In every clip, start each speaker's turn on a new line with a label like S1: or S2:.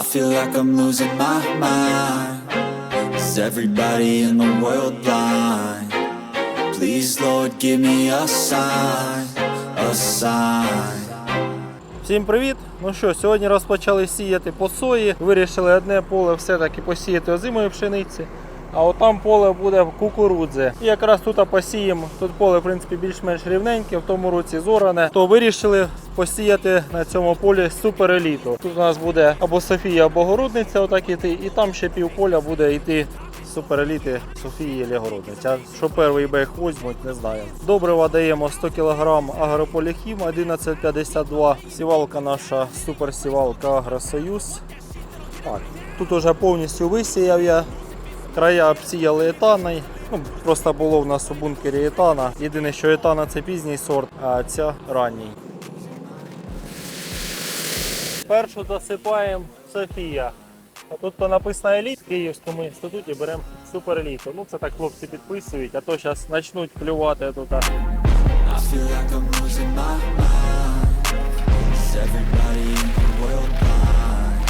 S1: I feel like I'm losing my mind. Is everybody in the world blind? Please, Lord, give me a sign, a sign.
S2: Всім привіт! Ну що, сьогодні розпочали сіяти по сої. Вирішили одне поле все-таки посіяти озимої пшениці. А от там поле буде кукурудзи. І якраз тут посіємо. Тут поле, в принципі, більш-менш рівненьке, в тому році зоране. То вирішили посіяти на цьому полі супереліту. Тут у нас буде або Софія, або Городниця, отак іти, і там ще півполя буде йти супереліти Софії і Городниця. Що перший бег візьмуть, не знаю. Добрива даємо 100 кг агрополіхім 1152. Сівалка наша суперсівалка Агросоюз. Так, тут уже повністю висіяв я. Края обсіяли етаною. Ну, просто було в нас у бункері етана. Єдине, що етана це пізній сорт, а ця ранній. Першу досипаємо Софія. А тут то написано еліт в Київському інституті беремо супереліту. Ну це так хлопці підписують, а то зараз почнуть плювати тут.
S1: Everybody in the world blind?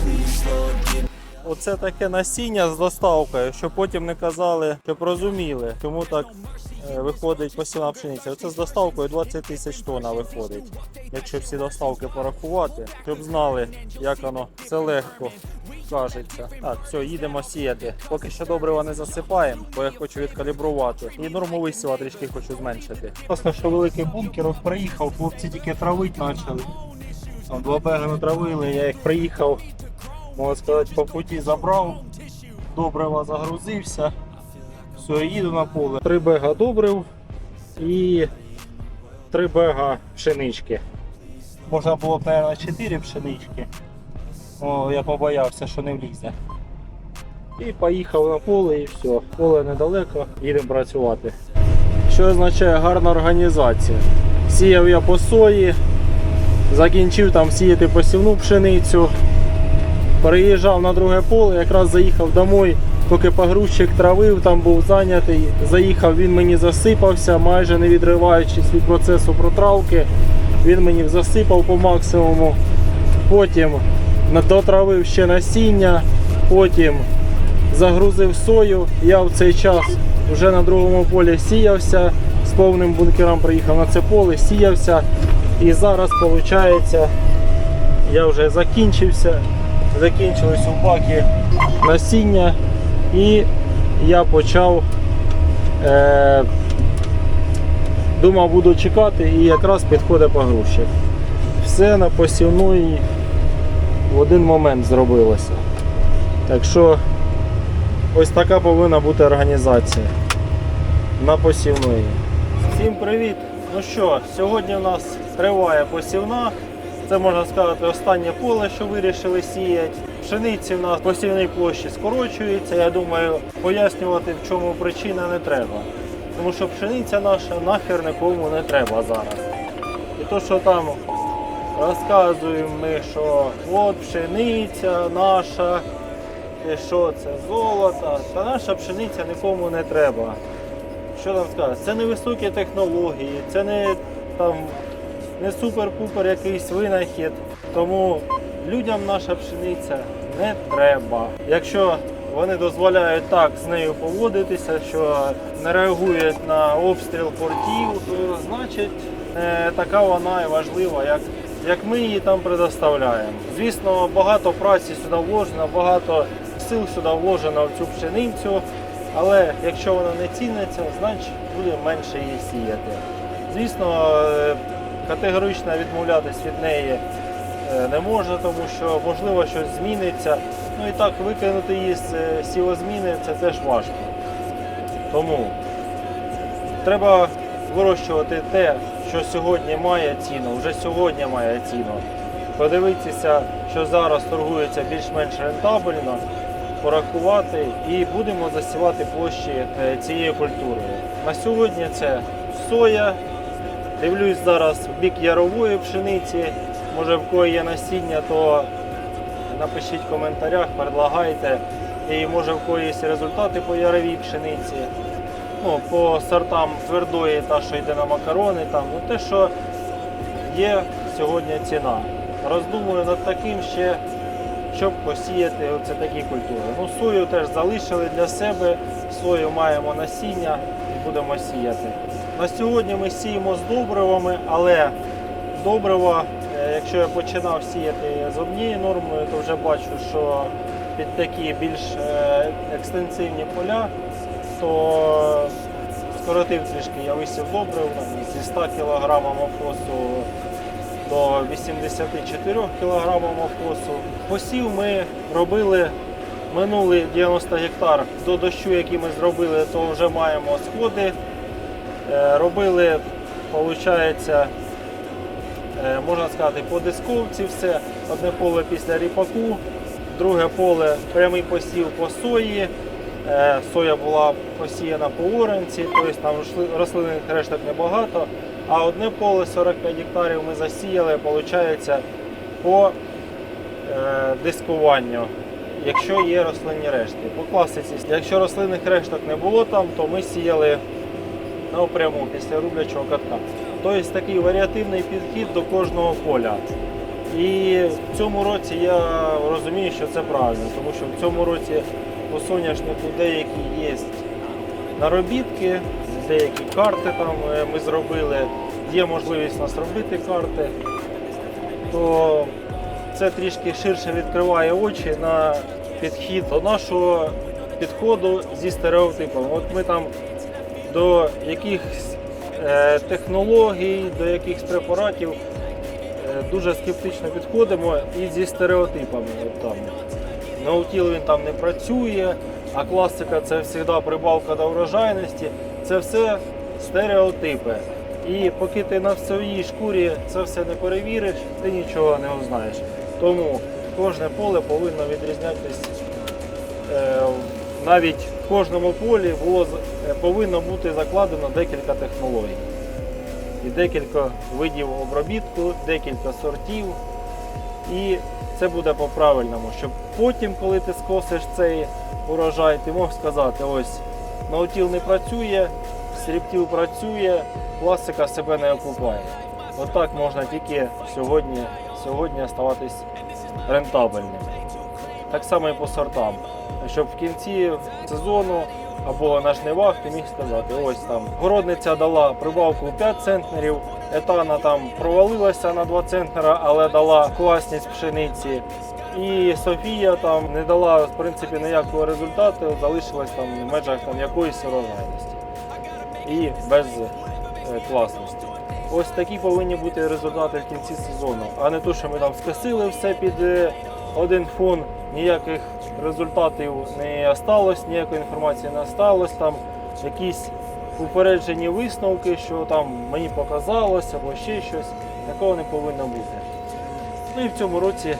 S1: Please, Lord, give
S2: Оце таке насіння з доставкою, щоб потім не казали, щоб розуміли, чому так е, виходить посівна пшениця. Оце з доставкою 20 тисяч тонн виходить. Якщо всі доставки порахувати, щоб знали, як воно все легко кажеться. Так, все, їдемо сіяти. Поки що добрива не засипаємо, бо я хочу відкалібрувати. І норму висіла трішки хочу зменшити. Власне, що великий бункер от приїхав, хлопці тільки травить почали. Там два беги натравили, я їх приїхав можна сказати, по путі забрав, добрива загрузився. Все, їду на поле. Три бега добрив і три бега пшенички. Можна було б, мабуть, чотири пшенички. О, я побоявся, що не влізе. І поїхав на поле і все. Поле недалеко, їдемо працювати. Що означає гарна організація? Сіяв я по сої, закінчив там сіяти посівну пшеницю. Переїжджав на друге поле, якраз заїхав домой, поки погрузчик травив, там був зайнятий. Заїхав, він мені засипався, майже не відриваючись від процесу протравки. Він мені засипав по максимуму. Потім дотравив ще насіння, потім загрузив сою. Я в цей час вже на другому полі сіявся, з повним бункером приїхав на це поле, сіявся. І зараз виходить, я вже закінчився, закінчилось у бакі насіння і я почав е, думав буду чекати і якраз підходить погрузчик. Все на посівної в один момент зробилося. Так що ось така повинна бути організація на посівної. Всім привіт! Ну що, сьогодні у нас триває посівна. Це можна сказати останнє поле, що вирішили сіяти. Пшениці в нас посівній площі скорочується. Я думаю, пояснювати в чому причина не треба. Тому що пшениця наша нахер нікому не треба зараз. І то, що там розказуємо ми, що от пшениця наша, і що це золото, та наша пшениця нікому не треба. Що там сказати? Це не високі технології, це не там не супер-пупер якийсь винахід. Тому людям наша пшениця не треба. Якщо вони дозволяють так з нею поводитися, що не реагують на обстріл портів, то значить е, така вона і важлива, як, як ми її там предоставляємо. Звісно, багато праці сюди вложено, багато сил сюди вложено в цю пшеницю. Але якщо вона не ціниться, значить буде менше її сіяти. Звісно, е, категорично відмовлятись від неї е, не можна, тому що можливо щось зміниться. Ну і так викинути її з е, сівозміни це теж важко. Тому треба вирощувати те, що сьогодні має ціну, вже сьогодні має ціну. Подивитися, що зараз торгується більш-менш рентабельно, порахувати і будемо засівати площі е, цією культурою. На сьогодні це соя. Дивлюсь зараз в бік ярової пшениці. Може в кої є насіння, то напишіть в коментарях, предлагайте. І може в когось є результати по яровій пшениці. Ну, по сортам твердої, та що йде на макарони, там, ну те, що є сьогодні ціна. Роздумую над таким ще щоб посіяти оце такі культури. Ну, сою теж залишили для себе, сою маємо насіння і будемо сіяти. На сьогодні ми сіємо з добривами, але добрива, е, якщо я починав сіяти з однією нормою, то вже бачу, що під такі більш е, екстенсивні поля, то скоротив трішки, я висів добрив зі 100 кг мокосу до 84 кг мокосу. Посів ми робили минулий 90 гектар до дощу, який ми зробили, то вже маємо сходи. Е, Робили, виходить, Е, можна сказати, по дисковці все. Одне поле після ріпаку, друге поле прямий посів по сої. Е, Соя була посіяна по оранці, тобто там росли- рослинних решток небагато. А одне поле 45 гектарів ми засіяли, виходить, по дискуванню, якщо є рослинні рештки. По класиці, якщо рослинних решток не було там, то ми сіяли напряму після рублячого катка. Тобто такий варіативний підхід до кожного поля. І в цьому році я розумію, що це правильно, тому що в цьому році по соняшнику деякі є наробітки, деякі карти там е, ми зробили, є можливість у нас робити карти, то це трішки ширше відкриває очі на підхід до нашого підходу зі стереотипами. От ми там до якихось е, технологій, до якихось препаратів е, дуже скептично підходимо і зі стереотипами. От там. Наутіл він там не працює, а класика це завжди прибавка до врожайності. Це все стереотипи. І поки ти на своїй шкурі це все не перевіриш, ти нічого не узнаєш. Тому кожне поле повинно відрізнятися. Навіть в кожному полі було, е, повинно бути закладено декілька технологій. І декілька видів обробітку, декілька сортів. І це буде по-правильному, щоб потім, коли ти скосиш цей урожай, ти мог сказати, ось наутіл не працює, сріптіл працює, класика себе не окупає. Отак можна тільки сьогодні, сьогодні оставатись рентабельним. Так само і по сортам. Щоб в кінці сезону або на жнивах ти міг сказати, ось там городниця дала прибавку 5 центнерів, етана там провалилася на 2 центнера, але дала класність пшениці. І Софія там не дала в принципі ніякого результату, залишилась там в межах там якоїсь урожайності і без е, класності. Ось такі повинні бути результати в кінці сезону, а не то, що ми там скосили все під е, один фон, ніяких результатів не осталось, ніякої інформації не осталось. Там якісь упереджені висновки, що там мені показалось або ще щось. Такого не повинно бути. Ну і в цьому році е,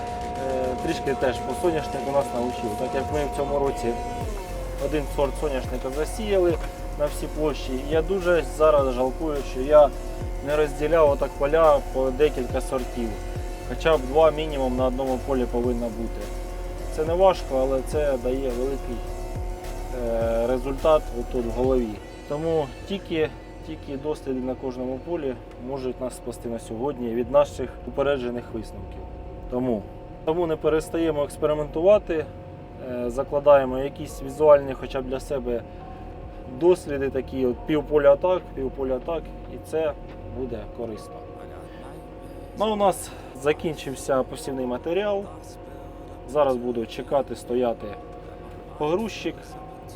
S2: трішки теж по соняшнику нас навчив, так як ми в цьому році один сорт соняшника засіяли на всі площі. Я дуже зараз жалкую, що я не розділяв отак поля по декілька сортів. Хоча б два мінімум на одному полі повинно бути. Це не важко, але це дає великий е, результат тут в голові. Тому тільки, тільки досліди на кожному полі можуть нас спасти на сьогодні від наших упереджених висновків. Тому, тому не перестаємо експериментувати, е, закладаємо якісь візуальні хоча б для себе досліди такі, от півполя так, півполя так, і це буде корисно. Ну, у нас закінчився посівний матеріал. Зараз буду чекати, стояти погрузчик.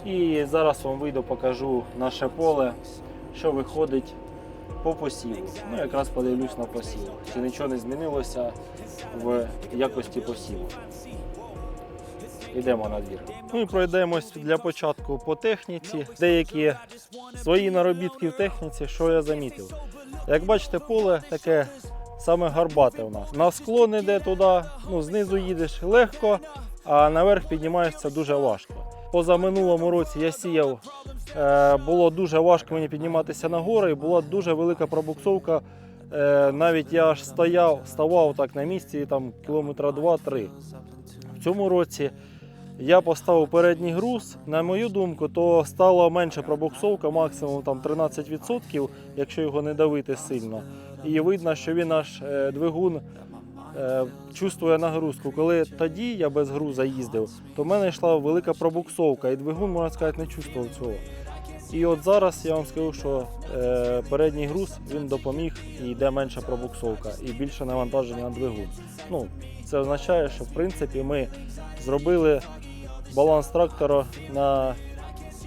S2: І зараз вам вийду, покажу наше поле, що виходить по посіву. Ну, якраз подивлюсь на посів. Чи нічого не змінилося в якості посіву. Йдемо на двір. Ну і пройдемось для початку по техніці. Деякі свої наробітки в техніці, що я замітив. Як бачите, поле таке саме гарбате у нас. На склон іде туди, ну знизу їдеш легко, а наверх піднімаєшся дуже важко. Поза минулому році я сіяв, е, було дуже важко мені підніматися на гори, і була дуже велика пробуксовка. Е, навіть я аж стояв, ставав так на місці, там кілометра 2-3. В цьому році я поставив передній груз. На мою думку, то стала менша пробуксовка, максимум там 13%, якщо його не давити сильно. І видно, що він аж е, двигун е, чувствує нагрузку. Коли тоді я без груза їздив, то в мене йшла велика пробуксовка, і двигун, можна сказати, не чувствував цього. І от зараз я вам скажу, що е, передній груз він допоміг і йде менша пробуксовка і більше навантаження на двигун. Ну, це означає, що в принципі ми зробили баланс трактора на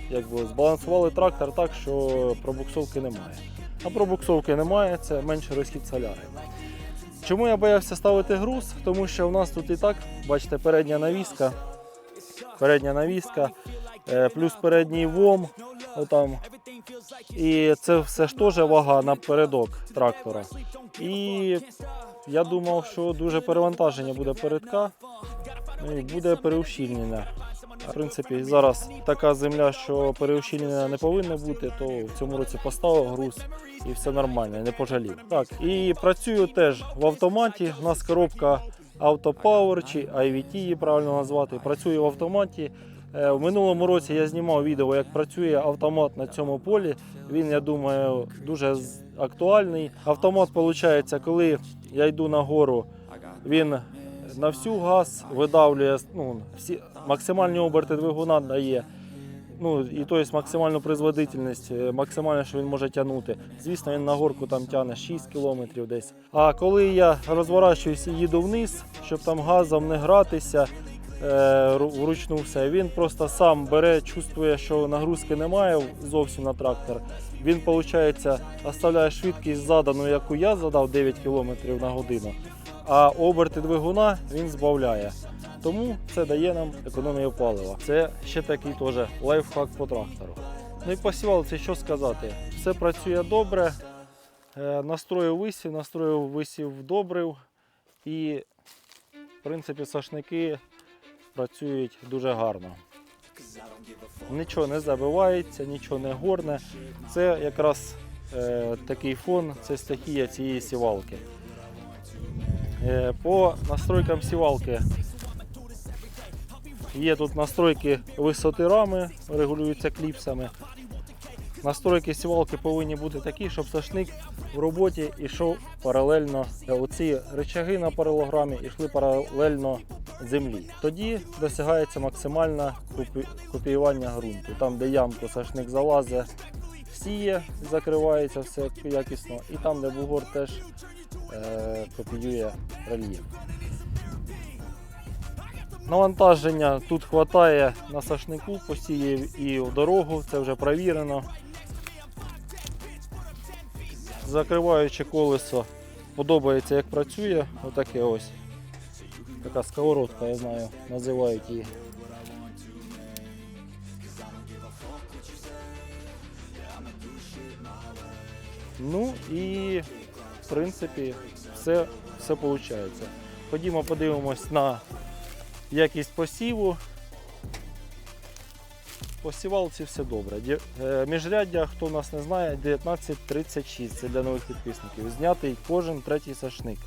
S2: якби збалансували трактор так, що пробуксовки немає. А пробуксовки немає, це менший розхід соляри. Чому я боявся ставити груз? Тому що в нас тут і так, бачите, передня навіска, передня навіска, е, плюс передній ВОМ, отам. І це все ж теж вага напередок трактора. І я думав, що дуже перевантаження буде передка, ну і буде переущільнення. В принципі, зараз така земля, що переущільнення не повинно бути, то в цьому році поставив груз і все нормально, не пожалів. Так, і працюю теж в автоматі. У нас коробка AutoPower чи IVT її правильно назвати. Працюю в автоматі. Е, В минулому році я знімав відео, як працює автомат на цьому полі. Він, я думаю, дуже актуальний. Автомат, виходить, коли я йду на гору, він на всю газ видавлює ну, всі, максимальні оберти двигуна дає. Ну, і то є максимальну призводительність, е, максимально, що він може тягнути. Звісно, він на горку там тягне 6 км десь. А коли я розворачуюсь і їду вниз, щоб там газом не гратися, е, вручну все, він просто сам бере, чувствує, що нагрузки немає зовсім на трактор. Він, виходить, оставляє швидкість задану, яку я задав 9 км на годину, а оберти двигуна він збавляє. Тому це дає нам економію палива. Це ще такий теж лайфхак по трактору. Ну і посівали це що сказати. Все працює добре. Е, Настроїв висів, настроїв висів добрив. І, в принципі, сашники працюють дуже гарно. Нічого не забивається, нічого не горне. Це якраз е, такий фон, це стихія цієї сівалки. Е, по настройкам сівалки Є тут настройки висоти рами, регулюються кліпсами. Настройки сівалки повинні бути такі, щоб сошник в роботі йшов паралельно. Оці рычаги на паралограмі йшли паралельно землі. Тоді досягається максимальне копі- копіювання ґрунту. Там, де ямку сошник залазить, сіє, закривається все якісно, і там, де бугор теж е, копіює рельєф. Навантаження тут вистачає на сашнику, посіяв і в дорогу, це вже провірено. Закриваючи колесо, подобається як працює. Отаке ось. Така сковородка, я знаю, називають її. Ну і в принципі все, все виходить. Ходімо подивимось на якість посіву. По сівалці все добре. Е, Міжряддя, хто нас не знає, 1936, це для нових підписників. Знятий кожен третій сашник.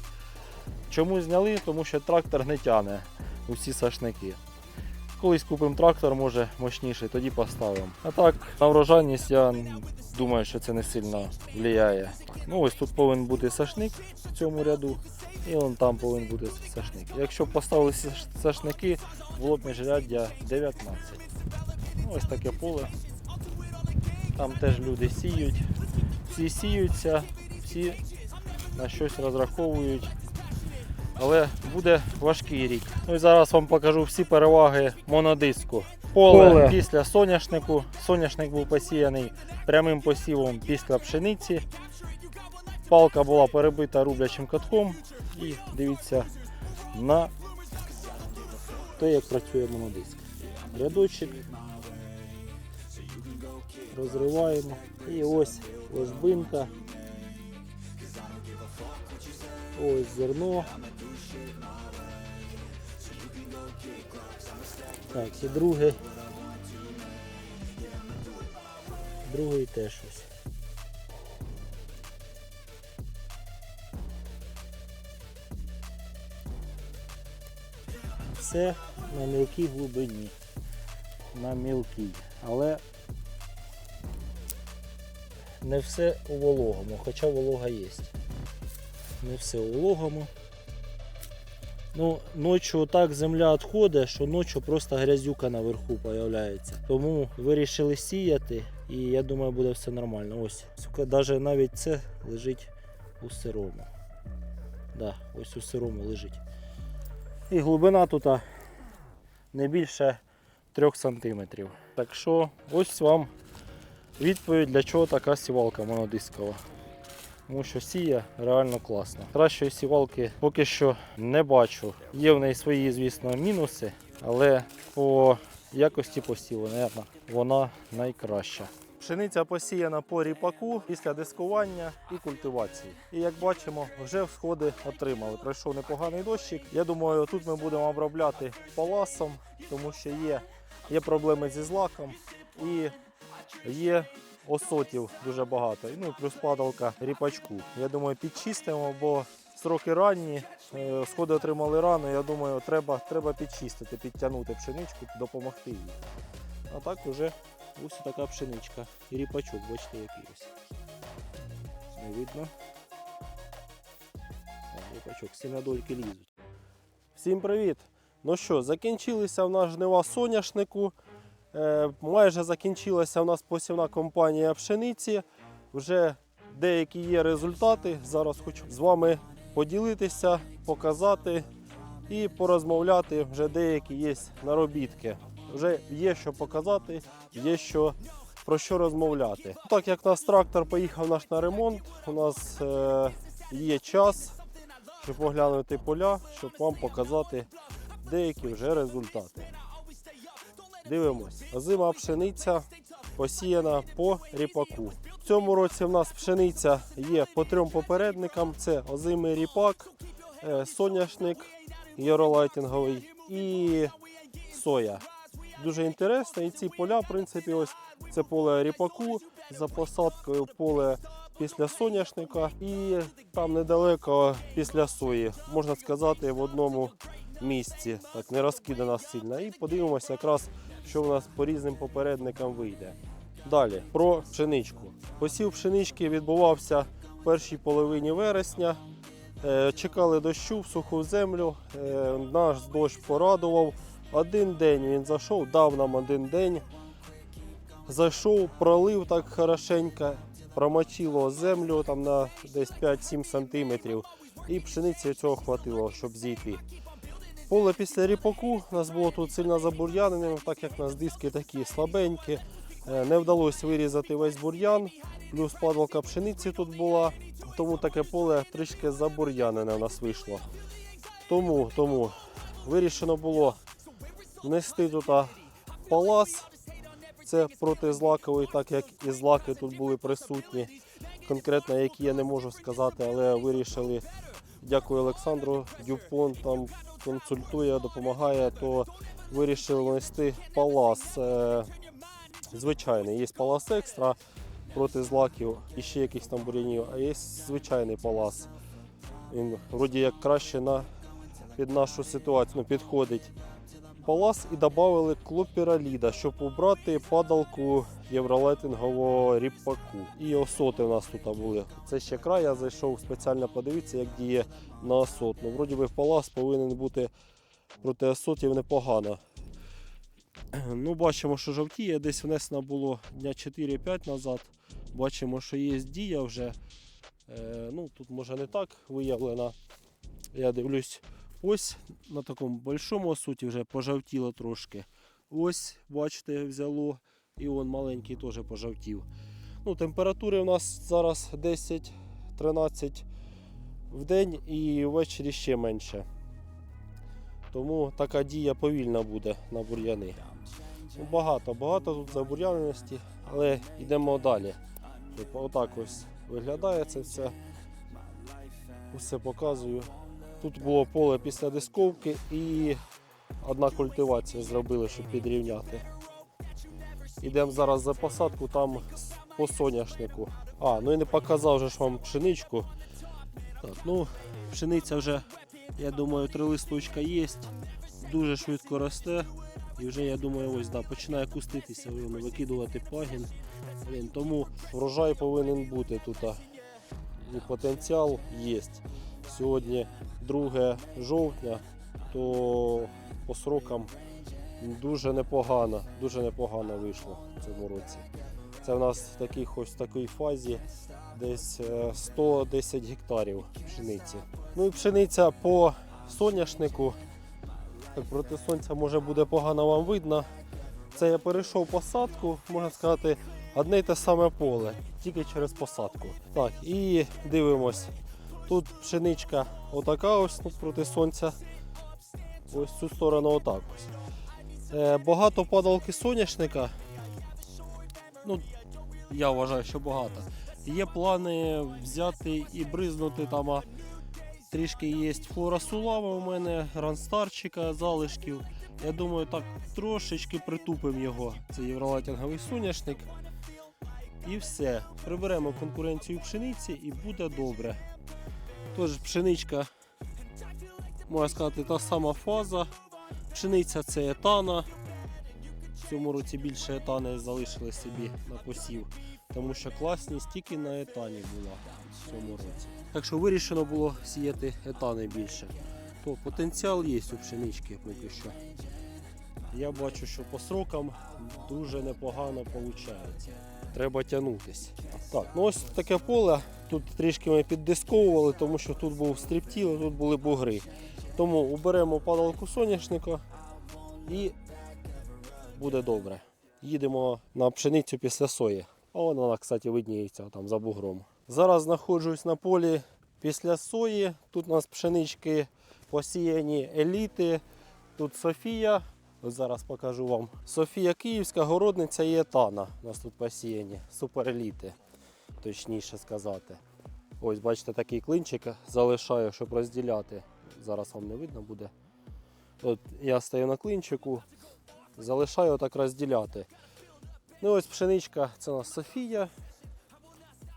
S2: Чому зняли? Тому що трактор не тягне усі сашники. Колись купимо трактор, може мощніший, тоді поставимо. А так, на врожайність я думаю, що це не сильно впливає. Ну ось тут повинен бути сашник в цьому ряду. І вон там повинен бути сашник. Якщо поставили сашники, було б міжряддя 19. Ну, ось таке поле. Там теж люди сіють. Всі сіються, всі на щось розраховують. Але буде важкий рік. Ну і зараз вам покажу всі переваги монодиску. Поле,
S3: Поле.
S2: після соняшнику. Соняшник був посіяний прямим посівом після пшениці. Палка була перебита рублячим катком. І дивіться на те, як працює монодиск. Рядочок. Розриваємо. І ось ложбинка. Ось зерно. Так, і другий. Другий теж ось. Все на мілкій глибині. На мілкій. Але не все у вологому, хоча волога є. Не все у вологому. Ну, ночі так земля відходить, що ночі просто грязюка наверху з'являється. Тому вирішили сіяти, і я думаю, буде все нормально. Ось, навіть це лежить у сирому. Да, ось у сирому лежить. І глибина тут не більше 3 см. Так що ось вам відповідь, для чого така сівалка монодискова. Тому що сіє реально класно. Кращої сівалки поки що не бачу. Є в неї свої, звісно, мінуси, але по якості посіву, мабуть, вона найкраща. Пшениця посіяна по ріпаку після дискування і культивації. І як бачимо, вже всходи отримали. Пройшов непоганий дощик. Я думаю, тут ми будемо обробляти паласом, тому що є, є проблеми зі злаком і є осотів дуже багато. Ну, плюс падалка ріпачку. Я думаю, підчистимо, бо сроки ранні, е, сходи отримали рано. Я думаю, треба, треба підчистити, підтягнути пшеничку, допомогти їй. А так уже ось така пшеничка. І ріпачок, бачите, який ось. Не видно. Ріпачок, сінадольки лізуть. Всім привіт! Ну що, закінчилися в нас жнива соняшнику. Е, майже закінчилася у нас посівна компанія пшениці. Вже деякі є результати. Зараз хочу з вами поділитися, показати і порозмовляти. Вже деякі є наробітки. Вже є що показати, є що про що розмовляти. Так як наш трактор поїхав наш на ремонт, у нас е, є час, щоб поглянути поля, щоб вам показати деякі вже результати. Дивимось, озима пшениця посіяна по ріпаку. В цьому році в нас пшениця є по трьом попередникам: це озимий ріпак, е, соняшник єролайтинговий і соя. Дуже інтересно. І ці поля, в принципі, ось це поле ріпаку за посадкою, поле після соняшника і там недалеко після сої, можна сказати, в одному місці, так не розкидана сильно. І подивимося якраз, що в нас по різним попередникам вийде. Далі про пшеничку. Посів пшенички відбувався в першій половині вересня. Е, Чекали дощу в суху землю. Е, Наш дощ порадував. Один день він зайшов, дав нам один день. Зайшов, пролив так хорошенько, промочило землю там на десь 5-7 сантиметрів. І пшениці цього хватило, щоб зійти. Поле після ріпаку у нас було тут сильно забур'янене, так як у нас диски такі слабенькі. Е, Не вдалося вирізати весь бур'ян, плюс падалка пшениці тут була, тому таке поле трішки забур'янене у нас вийшло. Тому, тому вирішено було внести тут а, палас. Це протизлаковий, так як і злаки тут були присутні. Конкретно які я не можу сказати, але вирішили. Дякую Олександру. Дюпон там консультує, допомагає, то вирішили внести палас. е, Звичайний. Є палас екстра проти злаків і ще якихось там бур'янів, а є звичайний палас. Він вроді як краще на, під нашу ситуацію ну, підходить. Палас і додали клопіраліда, щоб убрати падалку євролайтингового ріпаку. І осоти у нас тут були. Це ще край, я зайшов спеціально подивитися, як діє на осот. Ну, вроді би палас повинен бути проти осотів непогано. Ну, бачимо, що жовтіє, десь внесено було дня 4-5 назад. Бачимо, що є дія вже. Е, ну, тут може не так виявлена. Я дивлюсь, ось на такому большому осуті вже пожовтіло трошки. Ось, бачите, взяло. І он маленький теж пожовтів. Ну, температури у нас зараз 10-13 в день і ввечері ще менше. Тому така дія повільна буде на бур'яни. Багато, багато тут забур'яненості, але йдемо далі. Тобто, отак ось виглядає це все. Усе показую. Тут було поле після дисковки і одна культивація зробили, щоб підрівняти. Йдемо зараз за посадку там по соняшнику. А, ну і не показав же ж вам пшеничку. Так, ну, пшениця вже, я думаю, три листочка є. Дуже швидко росте. І вже, я думаю, ось да, починає куститися, викидувати пагін. Блін, Тому врожай повинен бути тут. І потенціал є. Сьогодні 2 жовтня. то по срокам дуже непогано, дуже непогано вийшло в цьому році. Це в нас в таких ось такій фазі десь е, 110 гектарів пшениці. Ну і пшениця по соняшнику. Так, проти сонця може буде погано вам видно. Це я перейшов посадку, можна сказати, одне й те саме поле, тільки через посадку. Так, і дивимось. Тут пшеничка отака ось проти сонця. Ось цю сторону отак ось. Е, багато падалки соняшника. Ну, я вважаю, що багато. Є плани взяти і бризнути там. Трішки є флорасулава у мене, ранстарчика, залишків. Я думаю, так трошечки притупимо його. Це євролатінговий соняшник. І все. Приберемо конкуренцію пшениці і буде добре. Тож пшеничка, можна сказати, та сама фаза. Пшениця це етана. В цьому році більше етани залишили собі на посів, тому що класність тільки на етані була в цьому році. Так що вирішено було сіяти етани більше. То потенціал є у пшенички поки що. Я бачу, що по срокам дуже непогано виходить. Треба тягнутись. Так, ну ось таке поле. Тут трішки ми піддисковували, тому що тут був стріптіл, тут були бугри. Тому уберемо падалку соняшника і буде добре. Їдемо на пшеницю після сої. А вона, вона, кстати, видніється там за бугром. Зараз знаходжусь на полі після сої. Тут у нас пшенички посіяні еліти. Тут Софія. Ось зараз покажу вам. Софія Київська, городниця і етана. У нас тут посіяні. Супереліти, точніше сказати. Ось, бачите, такий клинчик залишаю, щоб розділяти. Зараз вам не видно буде. От я стою на клинчику, залишаю так розділяти. Ну ось пшеничка, це у нас Софія.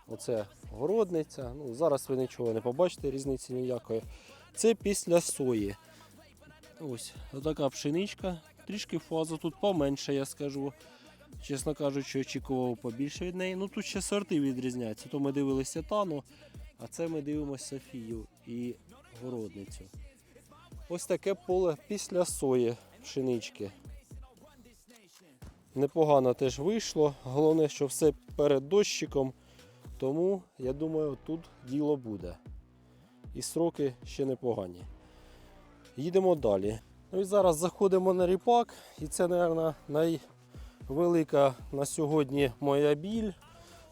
S2: Оце городниця. Ну, зараз ви нічого не побачите, різниці ніякої. Це після сої. Ось така пшеничка. Трішки фаза тут поменше, я скажу. Чесно кажучи, очікував побільше від неї. Ну тут ще сорти відрізняються. То ми дивилися тану, а це ми дивимося Софію і городницю. Ось таке поле після сої пшенички. Непогано теж вийшло. Головне, що все перед дощиком. Тому я думаю, тут діло буде. І сроки ще непогані. Їдемо далі. Ну і зараз заходимо на ріпак, і це, мабуть, найвелика на сьогодні моя біль.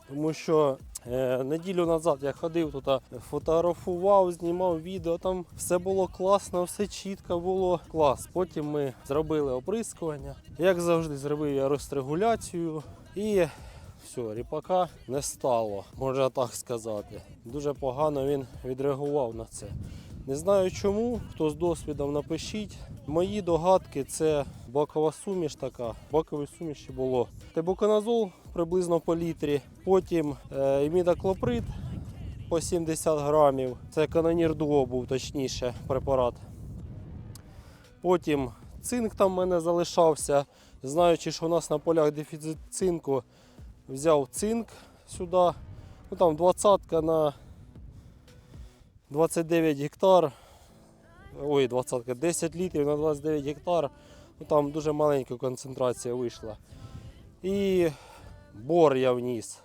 S2: Тому що е, неділю назад я ходив тут, фотографував, знімав відео. Там все було класно, все чітко було. Клас. Потім ми зробили оприскування. Як завжди, зробив я розрегуляцію і все, ріпака не стало, можна так сказати. Дуже погано він відреагував на це. Не знаю чому, хто з досвідом напишіть. Мої догадки це бакова суміш така. Бакової суміші було тебуканазол приблизно по літрі, потім е, імідаклоприд по 70 грамів. Це канонір дуо був точніше препарат. Потім цинк там в мене залишався. Знаючи, що у нас на полях дефіцит цинку, взяв цинк сюди. Ну там 20 на 29 гектар. Ой, 20, 10 літрів на 29 гектар. Ну, там дуже маленька концентрація вийшла. І бор я вніс.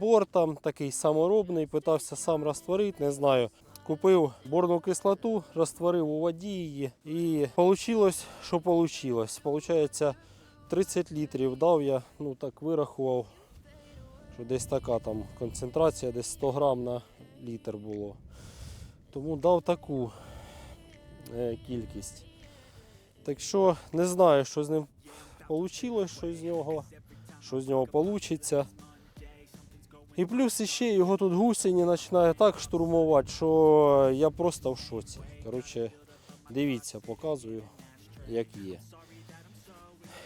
S2: Бор там такий саморобний, питався сам розтворити, не знаю. Купив борну кислоту, розтворив у воді її. І вийшло, що вийшло. Получається 30 літрів дав я, ну так вирахував, що десь така там концентрація, десь 100 грам на літр було. Тому дав таку е, кількість. Так що не знаю, що з ним вийшло, що з нього, що з нього вийде. І плюс іще його тут гусені починає так штурмувати, що я просто в шоці. Коротше, дивіться, показую, як є.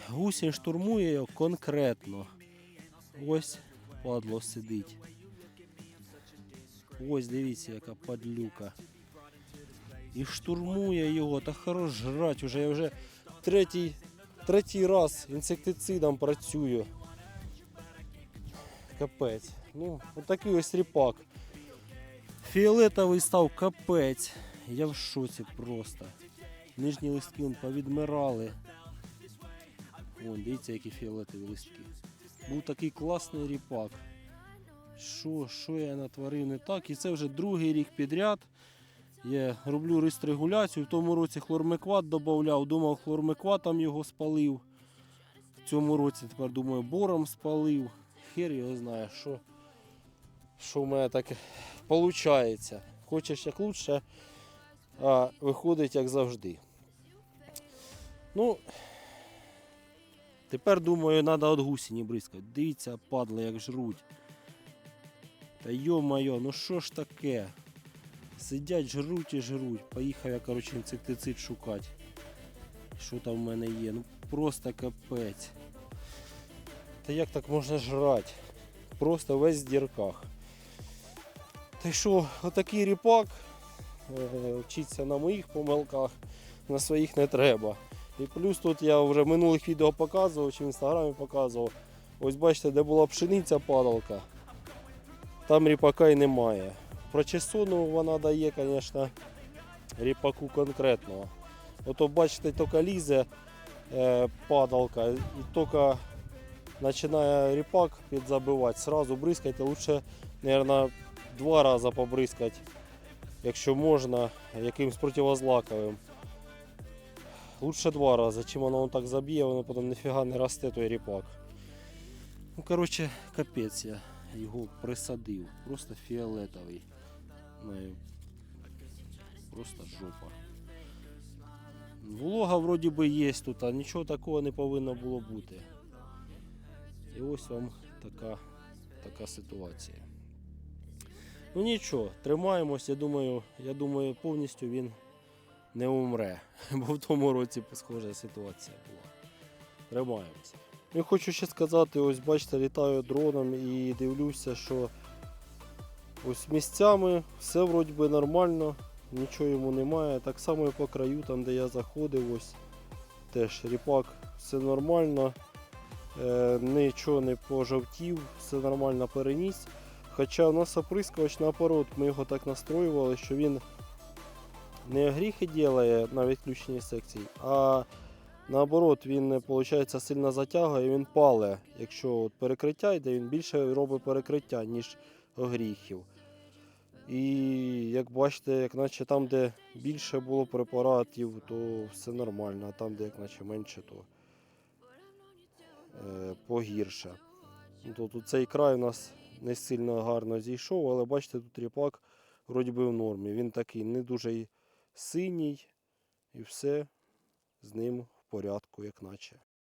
S2: Гусінь штурмує його конкретно. Ось падло сидить. Ось дивіться, яка падлюка. І штурмує його, та хорош жрать уже. Я вже третій, третій раз інсектицидом працюю. Капець. Ну, отакий ось ріпак. Фіолетовий став капець. Я в шоці просто. Нижні листки вон повідмирали. Вон, дивіться, які фіолетові листки. Був такий класний ріпак. Що, що я натворив не так? І це вже другий рік підряд. Я роблю рестрегуляцію. В тому році хлормекват додавав, думав, хлормекватом його спалив. В цьому році тепер думаю, бором спалив. Хер його знає, що, що в мене таке виходить. Хочеш як лучше, а виходить як завжди. Ну, тепер думаю, треба від гусіні бризкати. Дивіться, падли, як жруть. Та йо-моє, ну що ж таке? Сидять, жруть і жруть. Поїхав я, коротше, інсектицид шукати. Що там в мене є? Ну просто капець. Та як так можна жрати? Просто весь в дірках. Та що, отакий ріпак. Е, Вчиться на моїх помилках, на своїх не треба. І плюс тут я вже минулих відео показував, чи в інстаграмі показував. Ось бачите, де була пшениця падалка. Там ріпака і немає. Про чесону вона дає, звісно, ріпаку конкретного. Ото бачите, тільки лізе е, падалка і тільки починає ріпак підзабивати. Сразу бризкайте, лучше, мабуть, два рази побризкати, якщо можна, якимсь противозлаковим. Лучше два рази, чим воно так заб'є, воно потім ніфіга не росте той ріпак. Ну, коротше, капець я його присадив. Просто фіолетовий. Ну, Просто жопа. Волога вроді би є тут, а нічого такого не повинно було бути. І ось вам така, така ситуація. Ну нічого, тримаємось, я думаю, я думаю, повністю він не умре. Бо в тому році схожа ситуація була. Тримаємося. Я хочу ще сказати, ось бачите, літаю дроном і дивлюся, що ось місцями все вроді би нормально, нічого йому немає. Так само і по краю, там де я заходив, ось теж ріпак, все нормально, е, нічого не пожовтів, все нормально переніс. Хоча у нас оприскувач наоборот, ми його так настроювали, що він не гріхи ділає на відключенні секцій, а наоборот, він виходить, сильно затягує, він пале. Якщо от перекриття йде, він більше робить перекриття, ніж огріхів. І як бачите, як наче там, де більше було препаратів, то все нормально, а там, де як наче менше, то е, погірше. Ну, тут цей край у нас не сильно гарно зійшов, але бачите, тут ріпак вроді би в нормі. Він такий не дуже синій, і все з ним порядку, як наче.